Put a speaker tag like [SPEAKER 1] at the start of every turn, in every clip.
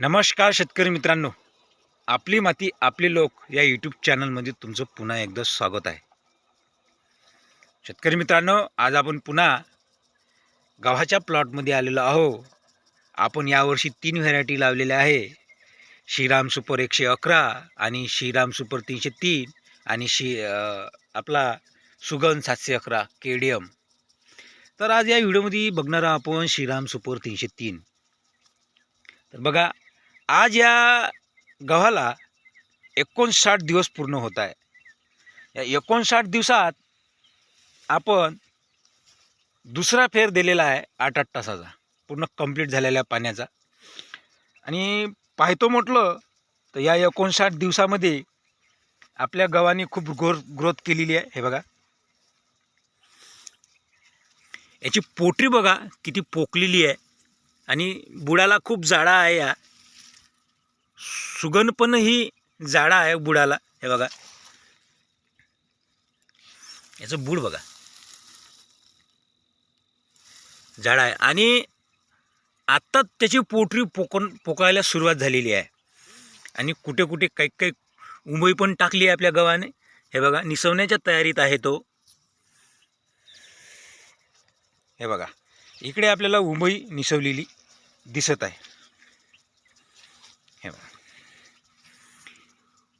[SPEAKER 1] नमस्कार शेतकरी मित्रांनो. आपली माती आपले लोक या यूट्यूब चॅनलमध्ये तुमचं पुन्हा एकदा स्वागत आहे. शेतकरी मित्रांनो आज आपण पुन्हा गव्हाच्या प्लॉटमध्ये आलेलो आहो आपण यावर्षी तीन व्हरायटी लावलेल्या आहे. श्रीराम सुपर एकशे अकरा आणि श्रीराम सुपर तीनशे तीन आणि श्री आपला सुगंध सातशे अकरा के डी एम तर आज या व्हिडिओमध्ये बघणार आहोत आपण श्रीराम सुपर तीनशे तीन. तर बघा आज या गव्हाला एकोणसाठ दिवस पूर्ण होत आहे. या एकोणसाठ दिवसात आपण दुसरा फेर दिलेला आहे आठ आठ तासाचा. पूर्ण कंप्लीट झालेल्या पाण्याचा. आणि पाहतो म्हटलं तर या एकोणसाठ दिवसामध्ये आपल्या गव्हाने खूप ग्रो ग्रोथ केलेली आहे. हे बघा. याची पोटरी बघा किती पोकलेली आहे. आणि बुडाला खूप जाडा आहे या. सुगंध पण ही जाडा आहे बुडाला. हे बघा. याचं बूड बघा. जाडा आहे. आणि आत्ताच त्याची पोटरी पोकण पोकळायला सुरुवात झालेली आहे. आणि कुठे कुठे काही काही उंबई पण टाकली आहे आपल्या गव्हाने. हे बघा निसवण्याच्या तयारीत आहे तो. हे बघा. इकडे आपल्याला उंबई निसवलेली दिसत आहे. हे बघा.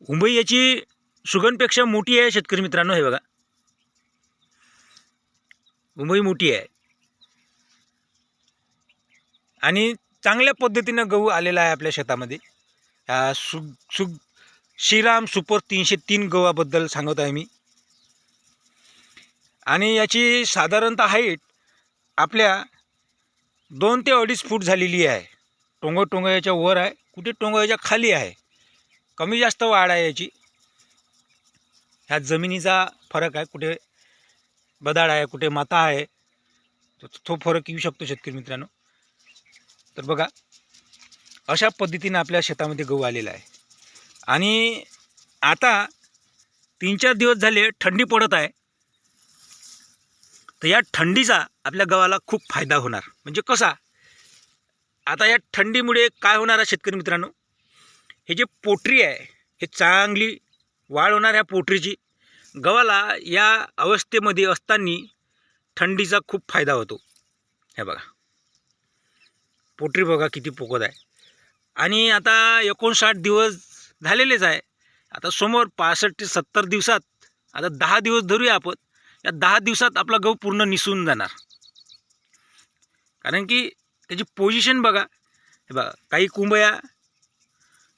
[SPEAKER 1] उंबई याची सुगंधपेक्षा मोठी आहे शेतकरी मित्रांनो हे बघा. मुंबई मोठी आहे. आणि चांगल्या पद्धतीनं गहू आलेला आहे आपल्या शेतामध्ये. सु सु श्रीराम सुपर तीनशे तीन गव्हाबद्दल सांगत आहे मी. आणि याची साधारणतः हाईट आपल्या दोन ते अडीच फूट झालेली आहे. टोंग टोंग याच्या वर आहे. कुठे टोंगळ्याच्या खाली आहे? कमी जास्त वाढ आहे याची. ह्या जमिनीचा फरक आहे कुठे बदाड आहे कुठे माता आहे तो तो फरक येऊ शकतो शेतकरी मित्रांनो. तर बघा अशा पद्धतीने आपल्या शेतामध्ये गहू आलेला आहे. आणि आता तीन चार दिवस झाले थंडी पडत आहे. तर या थंडीचा आपल्या गव्हाला खूप फायदा होणार. म्हणजे कसा? आता या थंडीमुळे काय होणार आहे शेतकरी मित्रांनो? हे जे पोटरी आहे हे चांगली वाढ होणार ह्या पोटरीची गव्हाला या अवस्थेमध्ये असताना थंडीचा खूप फायदा होतो. हे बघा. पोटरी बघा किती पोकत आहे. आणि आता एकोणसाठ दिवस झालेलेच आहे. आता समोर पासष्ट ते सत्तर दिवसात आता दहा दिवस धरूया आपण या दहा दिवसात आपला गहू पूर्ण निसून जाणार. कारण की त्याची पोझिशन बघा. हे बघा काही कुंबया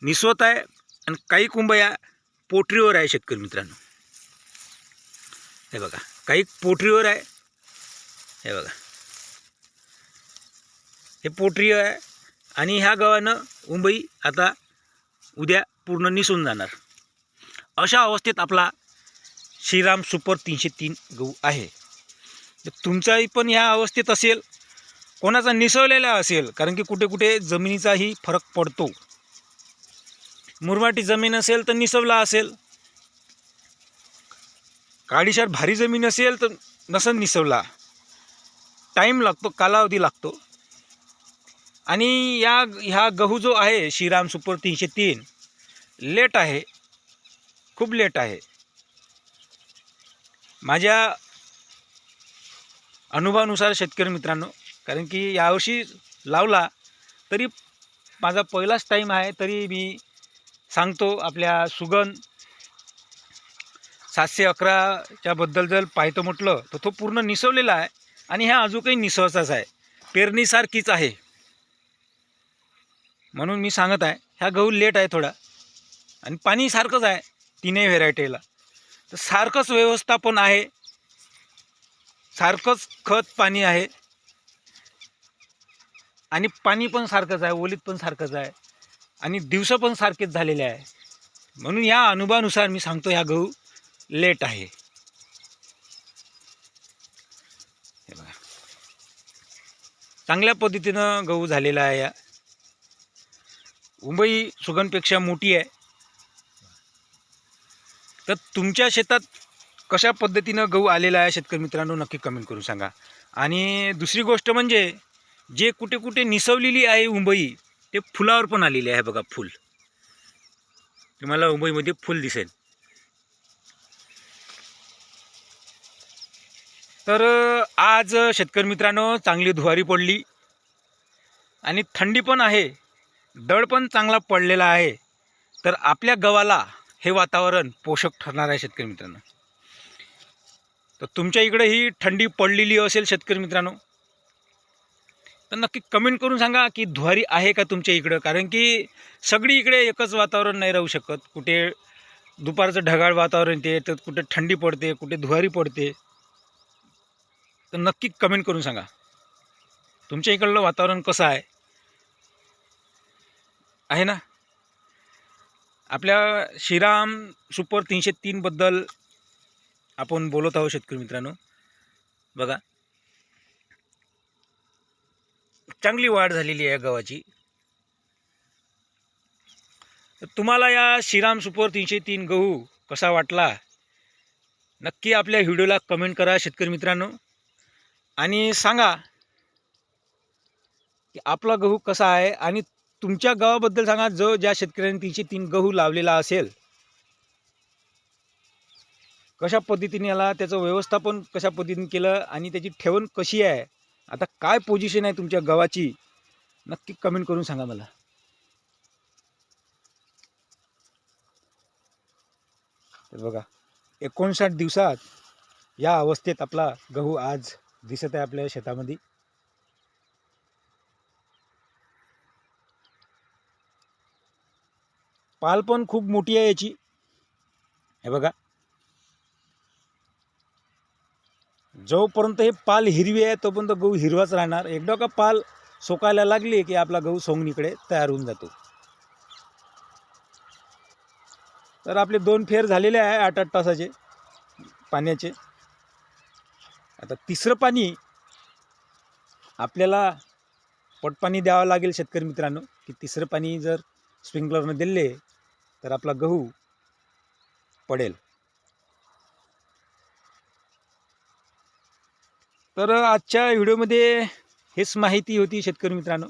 [SPEAKER 1] निसवत आहे आणि काही कुंबया पोटरीवर आहे शेतकरी मित्रांनो. हे बघा काही पोटरीवर आहे. हे बघा. हे पोटरी आहे आणि ह्या गावानं मुंबई आता उद्या पूर्ण निसून जाणार. अशा अवस्थेत आपला श्रीराम सुपर तीनशे तीन गहू आहे. तर तुमचाही पण ह्या अवस्थेत असेल कोणाचा निसवलेला असेल कारण की कुठे कुठे जमिनीचाही फरक पडतो. मुरमाटी जमीन असेल तर निसवला असेल. काळीशार भारी जमीन असेल तर नसन निसवला. टाईम लागतो कालावधी लागतो. आणि या ह्या गहू जो आहे श्रीराम सुपर तीनशे तीन लेट आहे. खूप लेट आहे. माझ्या अनुभवानुसार शेतकरी मित्रांनो कारण की यावर्षी लावला तरी माझा पहिलाच टाईम आहे तरी मी सांगतो आपल्या सुगंध सातशे अकराच्या बद्दल जर पाहतो म्हटलं तर तो पूर्ण निसवलेला आहे आणि ह्या अजून काही निसवाचाच आहे पेरणीसारखीच आहे. म्हणून मी सांगत आहे ह्या गहू लेट आहे थोडा. आणि पाणी सारखंच आहे तीनही व्हेरायटीला. तर सारखंच व्यवस्थापन आहे. सारखंच खत पाणी आहे. आणि पाणी पण सारखंच आहे ओलीत पण सारखंच आहे. आणि दिवस पण सारखेच झालेले आहे. म्हणून या अनुभवानुसार मी सांगतो ह्या गहू लेट आहे. हे बघा. चांगल्या पद्धतीनं गहू झालेला आहे या. मुंबई सुगंधपेक्षा मोठी आहे. तर तुमच्या शेतात कशा पद्धतीनं गहू आलेला आहे शेतकरी मित्रांनो नक्की कमेंट करून सांगा. आणि दुसरी गोष्ट म्हणजे जे कुठे कुठे निसवलेली आहे मुंबई ते फुलावर पण आलेले आहे बघा फुल. तुम्हाला मुंबईमध्ये फुल दिसेल. तर आज शेतकरी मित्रांनो चांगली धुवारी पडली. आणि थंडी पण आहे. दड पण चांगला पडलेला आहे. तर आपल्या गव्हाला हे वातावरण पोषक ठरणार आहे शेतकरी मित्रांनो. तर तुमच्या इकडे ही थंडी पडलेली असेल शेतकरी मित्रांनो. तर नक्की कमेंट करून सांगा की धुवारी आहे का तुमच्या इकडं? कारण की सगळी इकडे एकच वातावरण नाही राहू शकत. कुठे दुपारचं ढगाळ वातावरण येते तर कुठे थंडी पडते कुठे धुवारी पडते. तर नक्की कमेंट करून सांगा. तुमच्या इकडलं वातावरण कसं आहे? आहे ना? आपल्या श्रीराम सुपर तीनशे तीनबद्दल आपण बोलत आहोत शेतकरी मित्रांनो. बघा चांगली वाढ झालेली आहे गव्हाची तर तुम्हाला या श्रीराम सुपर तीनशे तीन गहू कसा वाटला? नक्की आपल्या व्हिडिओला कमेंट करा शेतकरी मित्रांनो. आणि सांगा की आपला गहू कसा आहे आणि तुमच्या गावाबद्दल सांगा. जो ज्या शेतकऱ्यांनी तीनशे तीन गहू लावलेला असेल कशा पद्धतीने आला त्याचं व्यवस्थापन कशा पद्धतीने केलं आणि त्याची ठेवण कशी आहे? आता काय पोझिशन आहे तुमच्या गव्हाची नक्की कमेंट करून सांगा मला. तर बघा एकोणसाठ दिवसात या अवस्थेत आपला गहू आज दिसत आहे आपल्या शेतामध्ये. पाल पण खूप मोठी आहे याची. हे बघा जोपर्यंत हे पाल हिरवी आहे तोपर्यंत गहू हिरवाच राहणार. एकदा का पाल सोकायला लागली की आपला गहू सोंगणीकडे तयार होऊन जातो. तर आपले दोन फेर झालेले आहे आठ आठ तासाचे पाण्याचे. आता तिसरं पाणी आपल्याला पटपाणी द्यावं लागेल शेतकरी मित्रांनो की तिसरं पाणी जर स्प्रिंकलरनं दिले तर आपला गहू पडेल. तर आजच्या व्हिडिओमध्ये हेच माहिती होती शेतकरी मित्रांनो.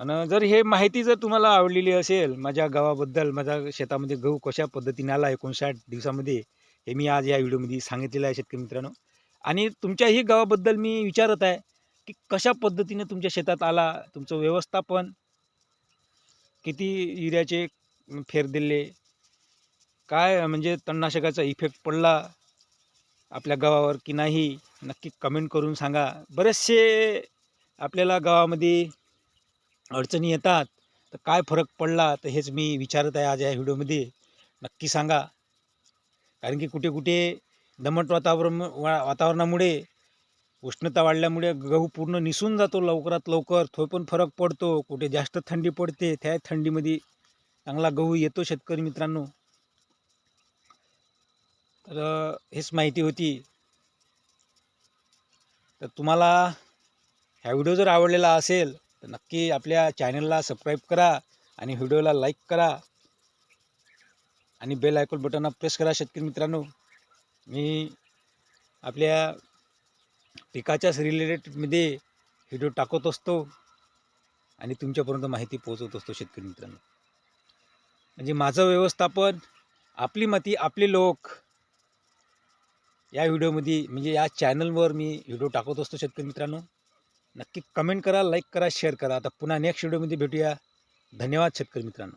[SPEAKER 1] आणि जर हे माहिती जर तुम्हाला आवडलेली असेल माझ्या गावाबद्दल माझ्या शेतामध्ये गहू कशा पद्धतीने आला एकोणसाठ दिवसामध्ये हे मी आज या व्हिडिओमध्ये सांगितलेलं आहे शेतकरी मित्रांनो. आणि तुमच्याही गावाबद्दल मी विचारत आहे की कशा पद्धतीने तुमच्या शेतात आला तुमचं व्यवस्थापन किती युरियाचे फेर दिले काय म्हणजे तणनाशकाचा इफेक्ट पडला आपल्या गावावर की नाही नक्की कमेंट करून सांगा. बरेचसे आपल्याला गावामध्ये अडचणी येतात तर काय फरक पडला तर हेच मी विचारत आहे आज या व्हिडिओमध्ये. नक्की सांगा. कारण की कुठे कुठे दमट वातावरण वा वातावरणामुळे उष्णता वाढल्यामुळे गहू पूर्ण निसून जातो लवकरात लवकर. तो पण फरक पडतो. कुठे जास्त थंडी पडते त्या थंडीमध्ये चांगला गहू येतो शेतकरी मित्रांनो. तर हेच माहिती होती. तर तुम्हाला ह्या व्हिडिओ जर आवडलेला असेल तर नक्की आपल्या चॅनलला सबस्क्राईब करा आणि व्हिडिओला लाईक करा. आणि बेल आयकॉन बटनला प्रेस करा शेतकरी मित्रांनो. मी आपल्या पिकाच्याच रिलेटेडमध्ये व्हिडिओ टाकत असतो आणि तुमच्यापर्यंत माहिती पोहोचवत असतो शेतकरी मित्रांनो. म्हणजे माझं व्यवस्थापन आपली माती आपले लोक या व्हिडिओमध्ये म्हणजे या चॅनलवर मी व्हिडिओ टाकत असतो शेतकरी मित्रांनो. नक्की कमेंट करा लाईक करा शेअर करा. आता पुन्हा नेक्स्ट व्हिडिओमध्ये भेटूया. धन्यवाद शेतकरी मित्रांनो.